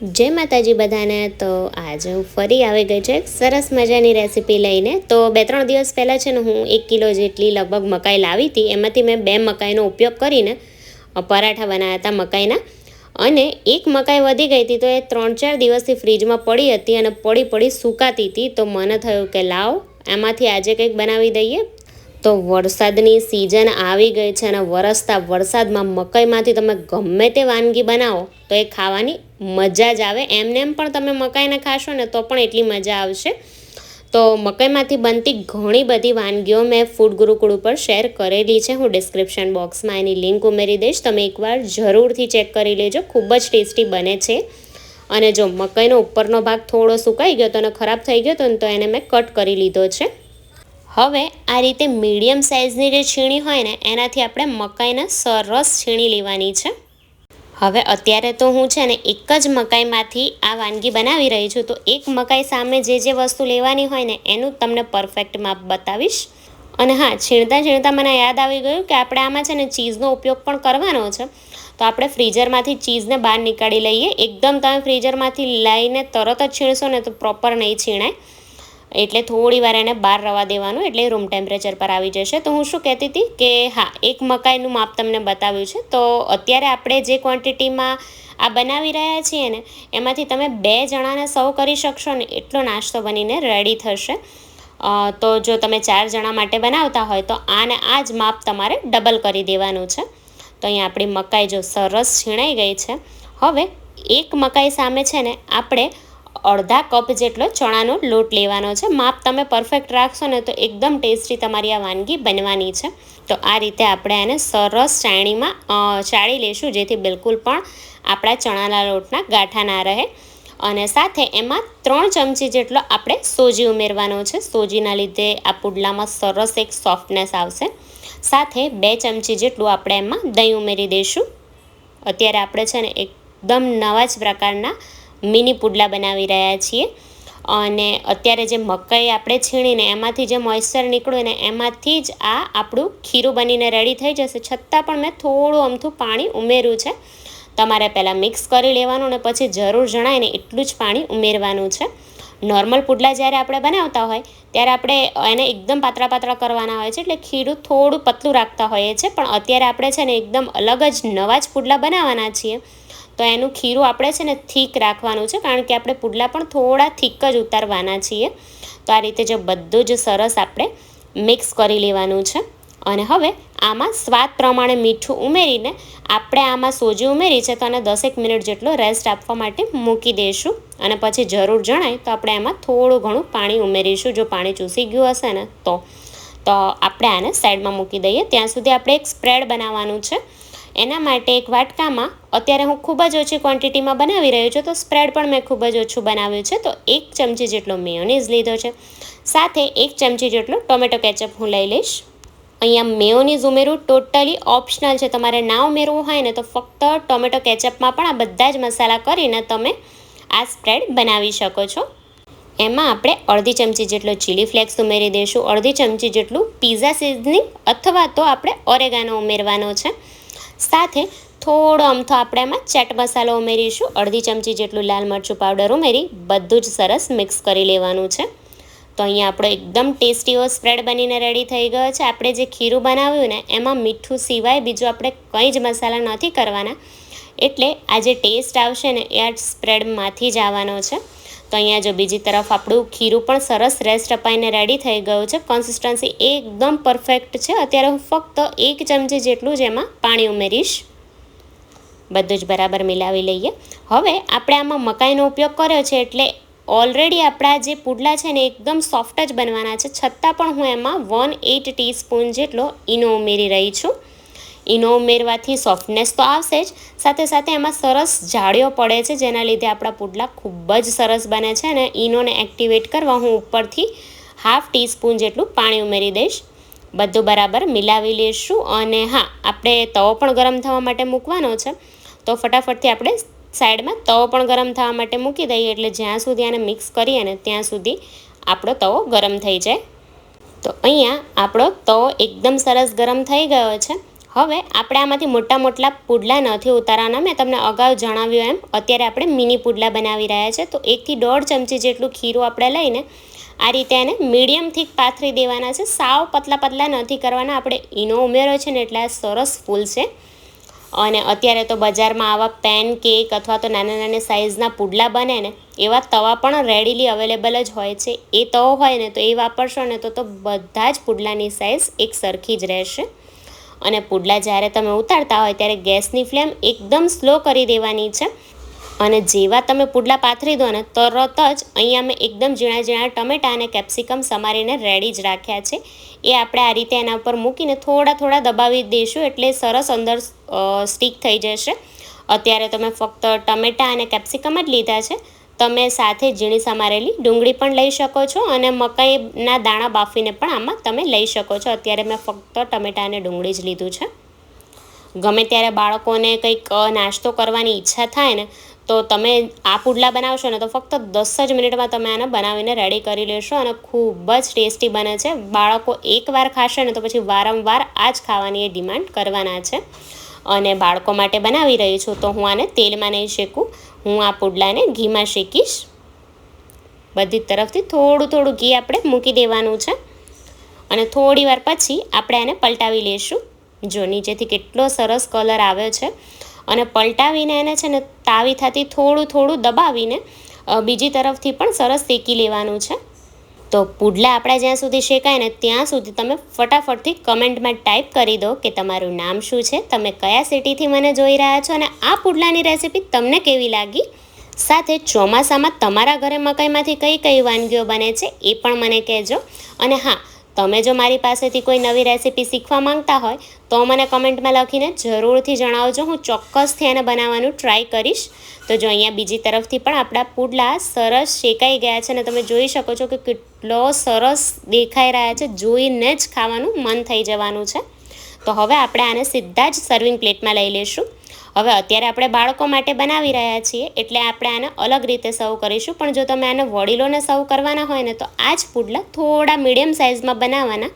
જય માતાજી બધાને. તો આજે હું ફરી આવી ગઈ છે સરસ મજાની રેસીપી લઈને. તો બે ત્રણ દિવસ પહેલાં છે ને હું એક કિલો જેટલી લગભગ મકાઈ લાવી હતી. એમાંથી મેં બે મકાઈનો ઉપયોગ કરીને પરાઠા બનાવ્યા હતા મકાઈના. અને એક મકાઈ વધી ગઈ હતી તો એ ત્રણ ચાર દિવસથી ફ્રીજમાં પડી હતી અને પડી પડી સુકાતી હતી. તો મને થયું કે લાવ એમાંથી આજે કંઈક બનાવી દઈએ. તો વરસાદની સિઝન આવી ગઈ છે અને વરસતા વરસાદમાં મકાઈમાંથી તમે ગમે તે વાનગી બનાવો, તો એ ખાવાની મજા જ આવે. એમને એમ પણ તમે મકાઈને ખાશો ને તો પણ એટલી મજા આવશે. તો મકાઈમાંથી બનતી ઘણી બધી વાનગીઓ મેં ફૂડ ગુરુકુળ ઉપર શેર કરેલી છે. હું ડિસ્ક્રિપ્શન બોક્સમાં એની લિંક ઉમેરી દઈશ. તમે એકવાર જરૂરથી ચેક કરી લેજો. ખૂબ જ ટેસ્ટી બને છે. અને જો મકાઈનો ઉપરનો ભાગ થોડો સુકાઈ ગયો તો અને ખરાબ થઈ ગયો તો એને મેં કટ કરી લીધો છે. હવે આ રીતે મીડિયમ સાઇઝની જે છીણી હોય ને, એનાથી આપણે મકાઈને સરસ છીણી લેવાની છે. હવે અત્યારે તો હું છે ને એક જ મકાઈમાંથી આ વાનગી બનાવી રહી છું. તો એક મકાઈ સામે જે જે વસ્તુ લેવાની હોય ને, એનું તમને પરફેક્ટ માપ બતાવીશ. અને હા, છીણતા છીણતા મને યાદ આવી ગયું કે આપણે આમાં છે ને ચીઝનો ઉપયોગ પણ કરવાનો છે. તો આપણે ફ્રીઝરમાંથી ચીઝને બહાર નીકાળી લઈએ. એકદમ તમે ફ્રીઝરમાંથી લઈને તરત જ છીણશો ને, તો પ્રોપર નહીં છીણાય. એટલે થોડી વાર એને બહાર રવા દેવાનું, એટલે રૂમ ટેમ્પરેચર પર આવી જશે. તો હું શું કહેતી હતી કે હા, એક મકાઈનું માપ તમને બતાવ્યું છે. તો અત્યારે આપણે જે ક્વોન્ટિટીમાં આ બનાવી રહ્યા છીએ ને, એમાંથી તમે બે જણાને સર્વ કરી શકશો ને, એટલો નાસ્તો બનીને રેડી થશે. તો જો તમે ચાર જણા માટે બનાવતા હોય, તો આને આ જ માપ તમારે ડબલ કરી દેવાનું છે. તો અહીંયા આપણી મકાઈ જો સરસ છીણાઈ ગઈ છે. હવે એક મકાઈ સામે છે ને, આપણે અડધા કપ જેટલો ચણાનો લોટ લેવાનો છે. માપ તમે પરફેક્ટ રાખશો ને તો એકદમ ટેસ્ટી તમારી આ વાનગી બનવાની છે. તો આ રીતે આપણે એને સરસ ચાણીમાં ચાળી લેશું, જેથી બિલકુલ પણ આપણા ચણાના લોટના ગાંઠા ના રહે. અને સાથે એમાં ત્રણ ચમચી જેટલો આપણે સોજી ઉમેરવાનો છે. સોજીના લીધે આ પુડલામાં સરસ એક સોફ્ટનેસ આવશે. સાથે બે ચમચી જેટલું આપણે એમાં દહીં ઉમેરી દઈશું અત્યારે આપણે છે ને એકદમ નવા જ પ્રકારના મિની પુડલા બનાવી રહ્યા છીએ. અને અત્યારે જે મકાઈ આપણે છીણીને એમાંથી જે મોઇશ્ચર નીકળ્યું ને એમાંથી જ આ આપણું ખીરું બનીને રેડી થઈ જશે. છતાં પણ મેં થોડું અમથું પાણી ઉમેર્યું છે. તમારે પહેલાં મિક્સ કરી લેવાનું અને પછી જરૂર જણાય ને એટલું જ પાણી ઉમેરવાનું છે. નોર્મલ પુડલા જ્યારે આપણે બનાવતા હોય, ત્યારે આપણે એને એકદમ પાતળા પાતળા કરવાના હોય છે, એટલે ખીરું થોડું પતલું રાખતા હોઈએ છીએ. પણ અત્યારે આપણે છે ને એકદમ અલગ જ નવા જ પુડલા બનાવવાના છીએ. તો એનું ખીરું આપણે છે ને થીક રાખવાનું છે, કારણ કે આપણે પુડલા પણ થોડા થીક જ ઉતારવાના છીએ. તો આ રીતે જે બધું જ સરસ આપણે મિક્સ કરી લેવાનું છે. અને હવે આમાં સ્વાદ પ્રમાણે મીઠું ઉમેરીને આપણે આમાં સોજી ઉમેરી છે, તો આને દસેક મિનિટ જેટલો રેસ્ટ આપવા માટે મૂકી દઈશું અને પછી જરૂર જણાય તો આપણે એમાં થોડું ઘણું પાણી ઉમેરીશું, જો પાણી ચૂસી ગયું હશે ને તો. તો આપણે આને સાઈડમાં મૂકી દઈએ. ત્યાં સુધી આપણે એક સ્પ્રેડ બનાવવાનું છે. એના માટે એક વાટકામાં અત્યારે હું ખૂબ જ ઓછી ક્વોન્ટિટીમાં બનાવી રહ્યો છું, તો સ્પ્રેડ પણ મેં ખૂબ જ ઓછું બનાવ્યું છે, તો એક ચમચી જેટલો મેયોનીઝ લીધો છે. સાથે એક ચમચી જેટલો ટોમેટો કેચઅપ હું લઈ લઈશ. અહીંયા મેયોનીઝ ઉમેરવું ટોટલી ઓપ્શનલ છે, તમારે ના ઉમેરવું હોય ને તો ફક્ત ટોમેટો કેચઅપમાં પણ આ બધા જ મસાલા કરીને તમે આ સ્પ્રેડ બનાવી શકો છો. એમાં આપણે અડધી ચમચી જેટલો ચીલી ફ્લેક્સ ઉમેરી દઈશું, અડધી ચમચી જેટલું પીઝા સિઝનિંગ અથવા તો આપણે ઓરેગાનો ઉમેરવાનો છે. સાથે થોડો અમથો આપણે એમાં ચાટ મસાલો ઉમેરીશું. અડધી ચમચી જેટલું લાલ મરચું પાવડર ઉમેરી બધું જ સરસ મિક્સ કરી લેવાનું છે. તો અહીંયા આપણો એકદમ ટેસ્ટી એવો સ્પ્રેડ બનીને રેડી થઈ ગયો છે. આપણે જે ખીરું બનાવ્યું ને, એમાં મીઠું સિવાય બીજું આપણે કંઈ જ મસાલા નથી કરવાના. એટલે આ જે ટેસ્ટ આવશે ને, એ આ સ્પ્રેડમાંથી જ આવવાનો છે. તો અહીંયા જો બીજી તરફ આપણું ખીરું પણ સરસ રેસ્ટ અપાઈને રેડી થઈ ગયું છે. કન્સિસ્ટન્સી એકદમ પરફેક્ટ છે. અત્યારે હું ફક્ત એક ચમચી જેટલું જ એમાં પાણી ઉમેરીશ. બધું જ બરાબર મિલાવી લઈએ. હવે આપણે આમાં મકાઈનો ઉપયોગ કર્યો છે એટલે ઓલરેડી આપણા જે પુડલા છે ને એકદમ સોફ્ટ જ બનવાના છે. છતાં પણ હું એમાં વન એટ ટીસ્પૂન જેટલો ઈનો ઉમેરી રહી છું. ઈનો ઉમેરવાથી સોફ્ટનેસ તો આવશે જ. સાથે સાથે એમાં સરસ જાળીઓ પડે છે, જેના લીધે આપણા પુડલા ખૂબ જ સરસ બને છે અને ઈનોને એક્ટિવેટ કરવા હું ઉપરથી હાફ ટીસ્પૂન જેટલું પાણી ઉમેરી દઈશ. બધું બરાબર મિલાવી લઈશું અને હા, આપણે તવો પણ ગરમ થવા માટે મૂકવાનો છે. તો ફટાફટથી આપણે સાઈડમાં તવો પણ ગરમ થવા માટે મૂકી દઈએ. એટલે જ્યાં સુધી આને મિક્સ કરીએ ને ત્યાં સુધી આપણો તવો ગરમ થઈ જાય. તો અહીંયા આપણો તવો એકદમ સરસ ગરમ થઈ ગયો છે. હવે આપણે આમાંથી મોટા મોટા પુડલા નથી ઉતારવાના. મેં તમને અગાઉ જણાવ્યું એમ, અત્યારે આપણે મિની પુડલા બનાવી રહ્યા છે. તો એકથી દોઢ ચમચી જેટલું ખીરું આપણે લઈને આ રીતે એને મીડિયમ થીક પાથરી દેવાના છે. સાવ પતલા પતલા નથી કરવાના. આપણે ઈનો ઉમેર્યો છે ને એટલે સરસ ફૂલ છે અને અત્યારે તો બજારમાં આવા પેન કેક અથવા તો નાના નાના સાઇઝના પુડલા બને ને, એવા તવા પણ રેડીલી અવેલેબલ જ હોય છે. એ તવો હોય ને તો એ વાપરશો ને તો તો બધા જ પુડલાની સાઇઝ એક સરખી જ રહેશે. અને પુડલા જ્યારે તમે ઉતારતા હોય ત્યારે ગેસની ફ્લેમ એકદમ સ્લો કરી દેવાની છે. અને જેવા તમે પુડલા પાથરી દો ને, તરત જ અહીંયા મેં એકદમ ઝીણા ઝીણા ટમેટા અને કેપ્સિકમ સમારીને રેડી જ રાખ્યા છે. એ આપણે આ રીતે એના ઉપર મૂકીને થોડા થોડા દબાવી દઈશું એટલે સરસ અંદર સ્ટીક થઈ જશે. અત્યારે તમે ફક્ત ટમેટા અને કેપ્સિકમ જ લીધા છે. તમે સાથે ઝીણી સમારેલી ડુંગળી પણ લઈ શકો છો અને મકાઈના દાણા બાફીને પણ આમાં તમે લઈ શકો છો. અત્યારે મેં ફક્ત ટમેટા અને ડુંગળી જ લીધું છે. ગમે ત્યારે બાળકોને કંઈક નાસ્તો કરવાની ઈચ્છા થાય ને, તો તમે આ પુડલા બનાવશો ને, તો ફક્ત દસ જ મિનિટમાં તમે આને બનાવીને રેડી કરી લેશો અને ખૂબ જ ટેસ્ટી બને છે. બાળકો એકવાર ખાશે ને, તો પછી વારંવાર આ જ ખાવાની એ ડિમાન્ડ કરવાના છે. અને બાળકો માટે બનાવી રહી છું, તો હું આને તેલમાં નહીં શેકું, હું આ પુડલાને ઘીમાં શેકીશ. બધી તરફથી થોડું થોડું ઘી આપણે મૂકી દેવાનું છે. અને થોડી વાર પછી આપણે આને પલટાવી લઈશું જો નીચેથી કેટલો સરસ કલર આવ્યો છે. અને પલટાવીને એને છે ને તાવી થતી થોડું થોડું દબાવીને બીજી તરફથી પણ સરસ શેકી લેવાનું છે. તો પુડલા આપણા જ્યાં સુધી શેકાય ને ત્યાં સુધી તમે ફટાફટથી કમેન્ટમાં ટાઈપ કરી દો કે તમારું નામ શું છે, તમે કયા સિટીથી મને જોઈ રહ્યા છો અને આ પુડલાની રેસિપી તમને કેવી લાગી? સાથે ચોમાસામાં તમારા ઘરે મકાઈમાંથી કઈ કઈ વાનગીઓ બને છે એ પણ મને કહેજો. અને હા તમે જો મારી પાસેથી કોઈ નવી રેસીપી શીખવા માંગતા હોય, તો મને કમેન્ટમાં લખીને જરૂરથી જણાવજો. હું ચોક્કસથી એને બનાવવાનું ટ્રાય કરીશ. તો જો અહીંયા બીજી તરફથી પણ આપણા પુડલા સરસ શેકાઈ ગયા છે અને તમે જોઈ શકો છો કે કેટલો સરસ દેખાઈ રહ્યા છે. જોઈને જ ખાવાનું મન થઈ જવાનું છે. તો હવે આપણે આને સીધા જ સર્વિંગ પ્લેટમાં લઈ લઈશું. હવે અત્યારે આપણે બાળકો માટે બનાવી રહ્યા છીએ, એટલે આપણે આને અલગ રીતે સર્વ કરીશું. પણ જો તમે આને વડીલોને સર્વ કરવાના હોય ને, તો આ જ પુડલા થોડા મીડિયમ સાઇઝમાં બનાવવાના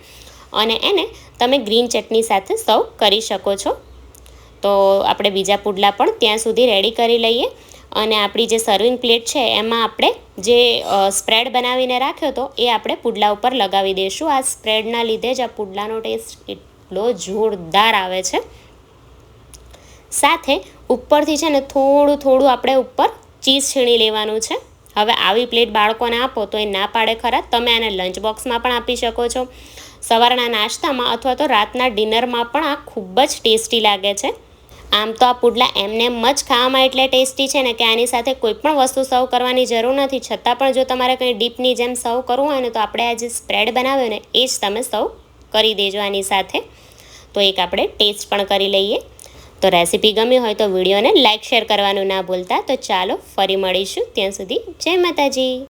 અને એને તમે ગ્રીન ચટણી સાથે સર્વ કરી શકો છો. તો આપણે બીજા પુડલા પણ ત્યાં સુધી રેડી કરી લઈએ. અને આપણી જે સર્વિંગ પ્લેટ છે, એમાં આપણે જે સ્પ્રેડ બનાવીને રાખ્યો હતો, એ આપણે પુડલા ઉપર લગાવી દઈશું. આ સ્પ્રેડના લીધે જ આ પુડલાનો ટેસ્ટ એટલો જોરદાર આવે છે. સાથે ઉપરથી છે ને થોડું થોડું આપણે ઉપર ચીઝ છીણી લેવાનું છે. હવે આવી પ્લેટ બાળકોને આપો તો એ ના પાડે ખરા. તમે આને લંચ બોક્સમાં પણ આપી શકો છો. સવારના નાસ્તામાં અથવા તો રાતના ડિનરમાં પણ આ ખૂબ જ ટેસ્ટી લાગે છે. આમ તો આ પુડલા એમને એમ જ ખાવામાં એટલે ટેસ્ટી છે ને કે આની સાથે કોઈ પણ વસ્તુ સર્વ કરવાની જરૂર નથી. છતાં પણ જો તમારે કંઈ ડીપની જેમ સર્વ કરવું હોય ને તો આપણે આ જે સ્પ્રેડ બનાવ્યો ને એ જ તમે સર્વ કરી દેજો આની સાથે. તો એક આપણે ટેસ્ટ પણ કરી લઈએ. તો રેસીપી ગમી હોય તો વિડીયોને લાઇક શેર કરવાનું ના ભૂલતા. તો ચાલો ફરી મળીશું ત્યાં સુધી જય માતાજી.